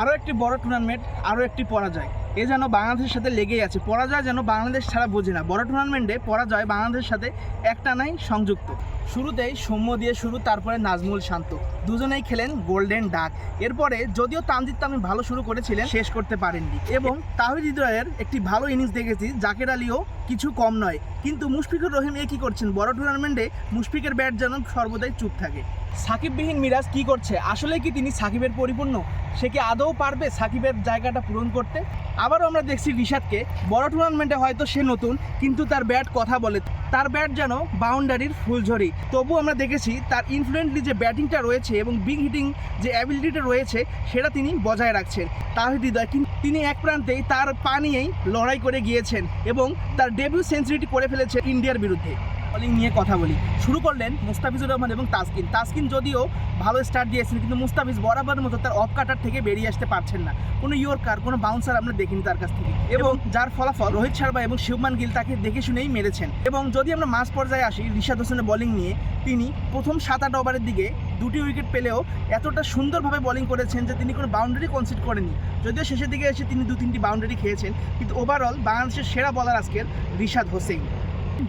আরও একটি বড় টুর্নামেন্ট আরও একটি পরাজয়। এ যেন বাংলাদেশের সাথে লেগেই আছে। পরাজয় যেন বাংলাদেশ ছাড়া বোঝে না। বড় টুর্নামেন্টে পরাজয় বাংলাদেশের সাথে একটানাই সংযুক্ত। শুরুতেই সৌম্য দিয়ে শুরু, তারপরে নাজমুল শান্ত। দুজনেই খেলেন গোল্ডেন ডাক। এরপরে যদিও তানজিদ তামিম ভালো শুরু করেছিলেন, শেষ করতে পারেননি। এবং তাহিদ হৃদয়ের একটি ভালো ইনিংস দেখেছি, জাকের আলীও কিছু কম নয়। কিন্তু মুশফিকুর রহিম এ কী করছেন? বড় টুর্নামেন্টে মুশফিকের ব্যাট যেন সর্বদাই চুপ থাকে। সাকিববিহীন মিরাজ কি করছে? আসলে কি তিনি সাকিবের পরিপূর্ণ? সে কি আদৌ পারবে সাকিবের জায়গাটা পূরণ করতে? আবারও আমরা দেখছি রিশাদকে। বড় টুর্নামেন্টে হয়তো সে নতুন, কিন্তু তার ব্যাট কথা বলে। তার ব্যাট যেন বাউন্ডারির ফুলঝড়ি। তবু আমরা দেখেছি তার ইনফ্লুয়েন্টলি যে ব্যাটিংটা রয়েছে এবং বিগ হিটিং যে অ্যাবিলিটিটা রয়েছে, সেটা তিনি বজায় রাখছেন। তাহিদ হৃদয় তিনি এক প্রান্তেই তার পা নিয়েই লড়াই করে গিয়েছেন এবং তার ডেবিউ সেঞ্চুরিটি করে ফেলেছে ইন্ডিয়ার বিরুদ্ধে। বোলিং নিয়ে কথা বলি। শুরু করলেন মুস্তাফিজুর রহমান এবং তাসকিন। তাসকিন যদিও ভালো স্টার্ট দিয়েছেন, কিন্তু মুস্তাফিজ বরাবর মতো তার অফ কাটার থেকে বেরিয়ে আসতে পারছেন না। কোনো ইয়র্কার কোনো বাউন্সার আমরা দেখিনি তার কাছ থেকে। এবং যার ফলাফল রোহিত শর্মা এবং শিবমান গিল তাকে দেখে শুনেই মেরেছেন। এবং যদি আমরা মাঝ পর্যায়ে আসি রিশাদ হোসেনের বলিং নিয়ে, তিনি প্রথম সাত আট ওভারের দিকে দুটি উইকেট পেলেও এতটা সুন্দরভাবে বলিং করেছেন যে তিনি কোনো বাউন্ডারি কনসিড করেনি যদিও শেষের দিকে এসে তিনি দু তিনটি বাউন্ডারি খেয়েছেন, কিন্তু ওভারঅল বাংলাদেশের সেরা বলার আজকের রিশাদ হোসেন।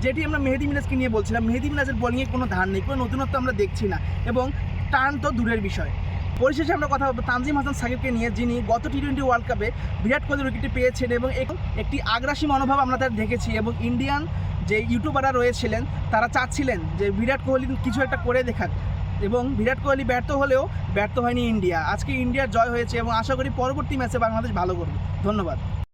যেটি আমরা মেহেদি মিনাজকে নিয়ে বলছিলাম, মেহেদি মিনাজের বলিংয়ে কোনো ধার নেই, কোনো নতুনত্ব আমরা দেখছি না এবং টান তো দূরের বিষয়। পরিশেষে আমরা কথা বলব তানজিম হাসান সাকিবকে নিয়ে, যিনি গত টি টোয়েন্টি ওয়ার্ল্ড কাপে বিরাট কোহলির উইকেটটি পেয়েছেন এবং এক- একটি আগ্রাসী মনোভাব আমরা তার দেখেছি এবং ইন্ডিয়ান যে ইউটিউবাররা রয়েছিলেন, তারা চাচ্ছিলেন যে বিরাট কোহলি কিছু একটা করে দেখাক এবং বিরাট কোহলি ব্যর্থ হলেও ব্যর্থ হয়নি ইন্ডিয়া আজকে ইন্ডিয়ার জয় হয়েছে এবং আশা করি পরবর্তী ম্যাচে বাংলাদেশ ভালো করবে। ধন্যবাদ।